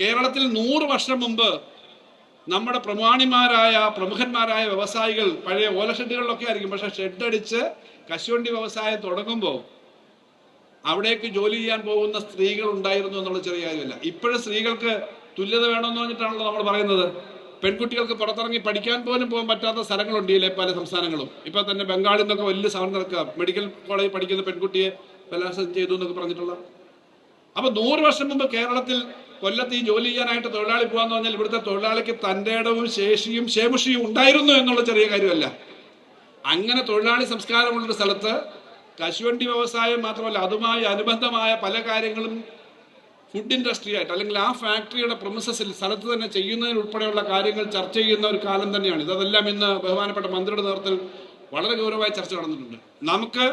കേരളത്തിൽ നൂറ് വർഷം മുമ്പ് നമ്മുടെ പ്രമാണിമാരായ പ്രമുഖന്മാരായ വ്യവസായികൾ പഴയ ഓല ഷെഡുകളിലൊക്കെ ആയിരിക്കും. പക്ഷെ ഷെഡടിച്ച് കശുവണ്ടി വ്യവസായം തുടങ്ങുമ്പോൾ അവിടേക്ക് ജോലി ചെയ്യാൻ പോകുന്ന സ്ത്രീകൾ ഉണ്ടായിരുന്നു എന്നുള്ള ചെറിയ കാര്യമല്ല. ഇപ്പോഴും സ്ത്രീകൾക്ക് തുല്യത വേണമെന്ന് പറഞ്ഞിട്ടാണല്ലോ നമ്മൾ പറയുന്നത്. പെൺകുട്ടികൾക്ക് പുറത്തിറങ്ങി പഠിക്കാൻ പോലും പോകാൻ പറ്റാത്ത സ്ഥലങ്ങളുണ്ട് ഈ പല സംസ്ഥാനങ്ങളും. ഇപ്പൊ തന്നെ ബംഗാളിൽ നിന്നൊക്കെ വലിയ സമരം നടക്കുക മെഡിക്കൽ കോളേജിൽ പഠിക്കുന്ന പെൺകുട്ടിയെ ബലാത്സംഗം ചെയ്തു എന്നൊക്കെ പറഞ്ഞിട്ടുള്ള. അപ്പൊ നൂറ് വർഷം മുമ്പ് കേരളത്തിൽ കൊല്ലത്ത് ഈ ജോലി ചെയ്യാനായിട്ട് തൊഴിലാളി പോകാന്ന് പറഞ്ഞാൽ ഇവിടുത്തെ തൊഴിലാളിക്ക് തന്റെ ഇടവും ശേഷിയും ശേമുഷിയും ഉണ്ടായിരുന്നു എന്നുള്ള ചെറിയ കാര്യമല്ല. അങ്ങനെ തൊഴിലാളി സംസ്കാരമുള്ളൊരു സ്ഥലത്ത് കശുവണ്ടി വ്യവസായം മാത്രമല്ല അതുമായി അനുബന്ധമായ പല കാര്യങ്ങളും ഫുഡ് ഇൻഡസ്ട്രി ആയിട്ട് അല്ലെങ്കിൽ ആ ഫാക്ടറിയുടെ പ്രൊമിസസിൽ സ്ഥലത്ത് തന്നെ ചെയ്യുന്നതിനുൾപ്പെടെയുള്ള കാര്യങ്ങൾ ചർച്ച ചെയ്യുന്ന ഒരു കാലം തന്നെയാണ്. ഇതെല്ലാം ഇന്ന് ബഹുമാനപ്പെട്ട മന്ത്രിയുടെ നേതൃത്വത്തിൽ വളരെ ഗൗരവമായി ചർച്ച നടന്നിട്ടുണ്ട്. നമുക്ക്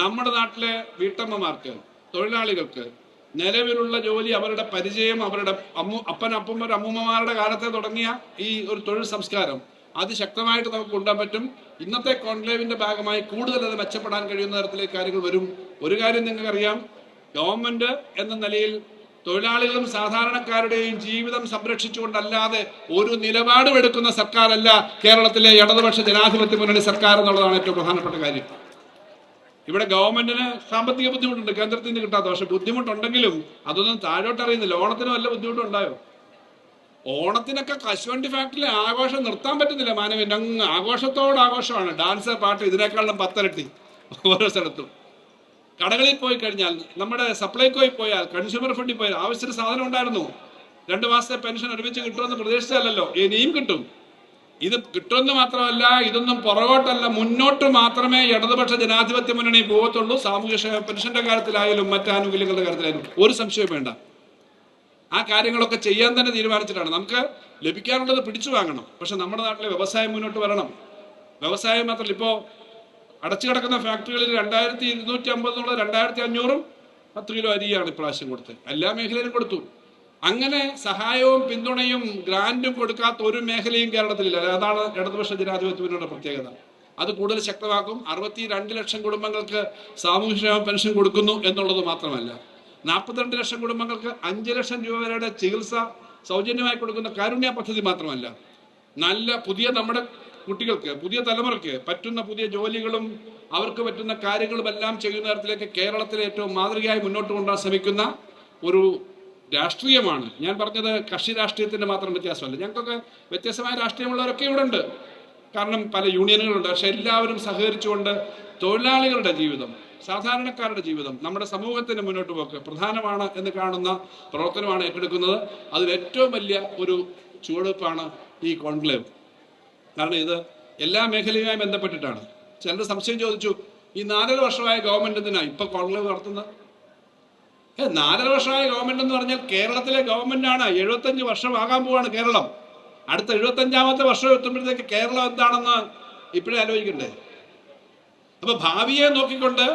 നമ്മുടെ നാട്ടിലെ വീട്ടമ്മമാർക്ക് തൊഴിലാളികൾക്ക് നിലവിലുള്ള ജോലി അവരുടെ പരിചയം അവരുടെ അമ്മു അപ്പൻ അപ്പന്മാർ അമ്മൂമ്മമാരുടെ കാലത്തെ തുടങ്ങിയ ഈ ഒരു തൊഴിൽ സംസ്കാരം അത് ശക്തമായിട്ട് നമുക്ക് കൊണ്ടുപോകാൻ പറ്റും. ഇന്നത്തെ കോൺക്ലേവിന്റെ ഭാഗമായി കൂടുതൽ അത് മെച്ചപ്പെടാൻ കഴിയുന്ന തരത്തിലേക്ക് കാര്യങ്ങൾ വരും. ഒരു കാര്യം നിങ്ങൾക്കറിയാം. ഗവൺമെന്റ് എന്ന നിലയിൽ തൊഴിലാളികളും സാധാരണക്കാരുടെയും ജീവിതം സംരക്ഷിച്ചുകൊണ്ടല്ലാതെ ഒരു നിലപാടും എടുക്കുന്ന സർക്കാരല്ല കേരളത്തിലെ ഇടതുപക്ഷ ജനാധിപത്യ മുന്നണി സർക്കാർ എന്നുള്ളതാണ് ഏറ്റവും പ്രധാനപ്പെട്ട കാര്യം. ഇവിടെ ഗവൺമെന്റിന് സാമ്പത്തിക ബുദ്ധിമുട്ടുണ്ട് കേന്ദ്രത്തിൽ നിന്ന് കിട്ടാത്ത പക്ഷെ ബുദ്ധിമുട്ടുണ്ടെങ്കിലും അതൊന്നും താഴോട്ട് അറിയുന്നില്ല. ഓണത്തിന് വല്ല ബുദ്ധിമുട്ടുണ്ടായോ? ഓണത്തിനൊക്കെ കശുവണ്ടി ഫാക്ടറിയിലെ ആഘോഷം നിർത്താൻ പറ്റുന്നില്ല മാനവിന്റെ അങ്ങ് ആഘോഷത്തോട് ആഘോഷമാണ്. ഡാൻസ് പാട്ട് ഇതിനേക്കാളും പത്തരട്ടി ഓരോ സ്ഥലത്തും. കടകളിൽ പോയി കഴിഞ്ഞാൽ നമ്മുടെ സപ്ലൈകോയിൽ പോയാൽ കൺസ്യൂമർ ഫണ്ടിൽ പോയാൽ ആവശ്യത്തിന് സാധനം ഉണ്ടായിരുന്നു. രണ്ട് മാസത്തെ പെൻഷൻ ഒരുമിച്ച് കിട്ടുമെന്ന് പ്രതീക്ഷിച്ചല്ലോ ഇനിയും കിട്ടും. ഇത് കിട്ടുമെന്ന് മാത്രമല്ല ഇതൊന്നും പുറകോട്ടല്ല മുന്നോട്ട് മാത്രമേ ഇടതുപക്ഷ ജനാധിപത്യ മുന്നണി പോകത്തുള്ളൂ സാമൂഹ്യ പെൻഷന്റെ കാര്യത്തിലായാലും മറ്റ് ആനുകൂല്യങ്ങളുടെ കാര്യത്തിലായാലും. ഒരു സംശയവും വേണ്ട. ആ കാര്യങ്ങളൊക്കെ ചെയ്യാൻ തന്നെ തീരുമാനിച്ചിട്ടാണ്. നമുക്ക് ലഭിക്കാനുള്ളത് പിടിച്ചു വാങ്ങണം. പക്ഷെ നമ്മുടെ നാട്ടിലെ വ്യവസായം മുന്നോട്ട് വരണം. വ്യവസായം മാത്രമല്ല ഇപ്പോ അടച്ചു കിടക്കുന്ന ഫാക്ടറികളിൽ രണ്ടായിരത്തി ഇരുന്നൂറ്റി അമ്പതിനുള്ള രണ്ടായിരത്തി അഞ്ഞൂറും പത്ത് കിലോ അരിയാണ് ഇപ്രാവശ്യം കൊടുത്തത്. എല്ലാ മേഖലയിലും കൊടുത്തു. അങ്ങനെ സഹായവും പിന്തുണയും ഗ്രാൻഡും കൊടുക്കാത്ത ഒരു മേഖലയും കേരളത്തിലില്ല. അതാണ് ഇടതുപക്ഷ ജനാധിപത്യത്തിനുള്ള പ്രത്യേകത. അത് കൂടുതൽ ശക്തമാക്കും. അറുപത്തി രണ്ട് ലക്ഷം കുടുംബങ്ങൾക്ക് സാമൂഹ്യക്ഷേമ പെൻഷൻ കൊടുക്കുന്നു എന്നുള്ളത് മാത്രമല്ല നാൽപ്പത്തിരണ്ട് ലക്ഷം കുടുംബങ്ങൾക്ക് അഞ്ച് ലക്ഷം രൂപ വരെയുടെ ചികിത്സ സൗജന്യമായി കൊടുക്കുന്ന കാരുണ്യ പദ്ധതി മാത്രമല്ല നല്ല പുതിയ നമ്മുടെ കുട്ടികൾക്ക് പുതിയ തലമുറയ്ക്ക് പറ്റുന്ന പുതിയ ജോലികളും അവർക്ക് പറ്റുന്ന കാര്യങ്ങളും എല്ലാം ചെയ്യുന്ന തരത്തിലേക്ക് കേരളത്തിലെ ഏറ്റവും മാതൃകയായി മുന്നോട്ട് കൊണ്ടുപോകാൻ ശ്രമിക്കുന്ന ഒരു രാഷ്ട്രീയമാണ്. ഞാൻ പറഞ്ഞത് കക്ഷി രാഷ്ട്രീയത്തിന്റെ മാത്രം വ്യത്യാസമല്ല. ഞങ്ങൾക്കൊക്കെ വ്യത്യസ്തമായ രാഷ്ട്രീയമുള്ളവരൊക്കെ ഇവിടെ ഉണ്ട് കാരണം പല യൂണിയനുകളുണ്ട്. പക്ഷെ എല്ലാവരും സഹകരിച്ചുകൊണ്ട് തൊഴിലാളികളുടെ ജീവിതം സാധാരണക്കാരുടെ ജീവിതം നമ്മുടെ സമൂഹത്തിന്റെ മുന്നോട്ട് പോക്ക് പ്രധാനമാണ് എന്ന് കാണുന്ന പ്രവർത്തനമാണ് ഏറ്റെടുക്കുന്നത്. അതിൽ ഏറ്റവും വലിയ ഒരു ചുവടുവെപ്പാണ് ഈ കോൺക്ലേവ്. കാരണം ഇത് എല്ലാ മേഖലയുമായി ബന്ധപ്പെട്ടിട്ടാണ്. ചിലർ സംശയം ചോദിച്ചു ഈ നാലര വർഷമായ ഗവൺമെന്റ് എന്തിനാ ഇപ്പൊ കോൺക്ലേവ് നടത്തുന്നത്? നാലര വർഷമായ ഗവൺമെന്റ് എന്ന് പറഞ്ഞാൽ കേരളത്തിലെ ഗവൺമെന്റ് ആണ്. എഴുപത്തഞ്ച് വർഷമാകാൻ പോവാണ് കേരളം. അടുത്ത എഴുപത്തഞ്ചാമത്തെ വർഷം എത്തുമ്പോഴത്തേക്ക് കേരളം എന്താണെന്ന് ഇപ്പോഴേ ആലോചിക്കണ്ടേ? അപ്പൊ ഭാവിയെ നോക്കിക്കൊണ്ട്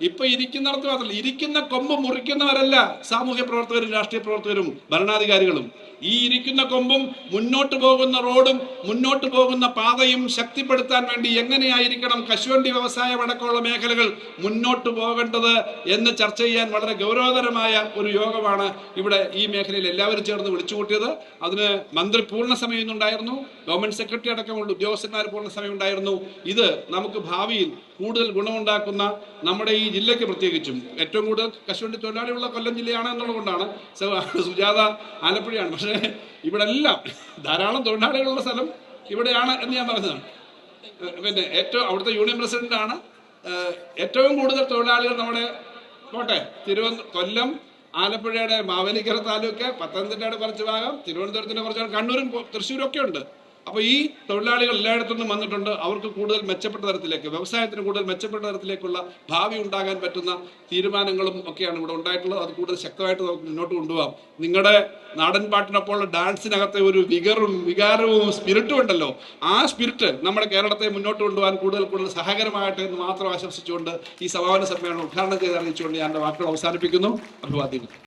ഇപ്പൊ ഇരിക്കുന്നിടത്ത് മാത്രമല്ല ഇരിക്കുന്ന കൊമ്പ് മുറിക്കുന്നവരല്ല സാമൂഹ്യ പ്രവർത്തകരും രാഷ്ട്രീയ പ്രവർത്തകരും ഭരണാധികാരികളും. ഈ ഇരിക്കുന്ന കൊമ്പും മുന്നോട്ട് പോകുന്ന റോഡും മുന്നോട്ട് പോകുന്ന പാതയും ശക്തിപ്പെടുത്താൻ വേണ്ടി എങ്ങനെയായിരിക്കണം കശുവണ്ടി വ്യവസായം അടക്കമുള്ള മേഖലകൾ മുന്നോട്ട് പോകേണ്ടത് എന്ന് ചർച്ച ചെയ്യാൻ വളരെ ഗൗരവതരമായ ഒരു യോഗമാണ് ഇവിടെ ഈ മേഖലയിൽ എല്ലാവരും ചേർന്ന് വിളിച്ചുകൂട്ടിയത്. അതിന് മന്ത്രി പൂർണ സമയം ഉണ്ടായിരുന്നു ഗവൺമെന്റ് സെക്രട്ടറി അടക്കമുള്ള ഉദ്യോഗസ്ഥന്മാർ പൂർണ സമയം ഉണ്ടായിരുന്നു ഇത് നമുക്ക് ഭാവിയിൽ കൂടുതൽ ഗുണമുണ്ടാക്കുന്ന നമ്മുടെ ഈ ജില്ലയ്ക്ക് പ്രത്യേകിച്ചും ഏറ്റവും കൂടുതൽ കശുവണ്ടി തൊഴിലാളിയുള്ള കൊല്ലം ജില്ലയാണ് എന്നുള്ളതുകൊണ്ടാണ് സുജാത ആലപ്പുഴയാണ്. പക്ഷേ ഇവിടെ എല്ലാം ധാരാളം തൊഴിലാളികളുള്ള സ്ഥലം ഇവിടെയാണ് എന്ന് ഞാൻ പറഞ്ഞതാണ്. പിന്നെ ഏറ്റവും അവിടുത്തെ യൂണിയൻ പ്രസിഡന്റാണ് ഏറ്റവും കൂടുതൽ തൊഴിലാളികൾ നമ്മുടെ കോട്ടെ തിരുവനന്തപുരം കൊല്ലം ആലപ്പുഴയുടെ മാവേലിക്കര താലൂക്ക് പത്തനംതിട്ടയുടെ കുറച്ച് ഭാഗം തിരുവനന്തപുരത്തിന്റെ കുറച്ച് കണ്ണൂരും തൃശ്ശൂരും ഒക്കെ ഉണ്ട്. അപ്പോൾ ഈ തൊഴിലാളികൾ എല്ലായിടത്തു നിന്നും വന്നിട്ടുണ്ട്. അവർക്ക് കൂടുതൽ മെച്ചപ്പെട്ട തരത്തിലേക്ക് വ്യവസായത്തിന് കൂടുതൽ മെച്ചപ്പെട്ട തരത്തിലേക്കുള്ള ഭാവി ഉണ്ടാകാൻ പറ്റുന്ന തീരുമാനങ്ങളും ഒക്കെയാണ് ഇവിടെ ഉണ്ടായിട്ടുള്ളത്. അത് കൂടുതൽ ശക്തമായിട്ട് നമുക്ക് മുന്നോട്ട് കൊണ്ടുപോകാം. നിങ്ങളുടെ നാടൻ പാട്ടിനൊപ്പമുള്ള ഡാൻസിനകത്തെ ഒരു വികറും വികാരവും സ്പിരിറ്റും ഉണ്ടല്ലോ. ആ സ്പിരിറ്റ് നമ്മുടെ കേരളത്തെ മുന്നോട്ട് കൊണ്ടുപോകാൻ കൂടുതൽ കൂടുതൽ സഹകരമാകട്ടെ എന്ന് മാത്രം ആശംസിച്ചുകൊണ്ട് ഈ സമാപന സമ്മേളനം ഉദ്ഘാടനം ചെയ്ത് അറിയിച്ചുകൊണ്ട് ഞാൻ എന്റെ വാക്കുകൾ അവസാനിപ്പിക്കുന്നു. അഭിവാദ്യങ്ങൾ.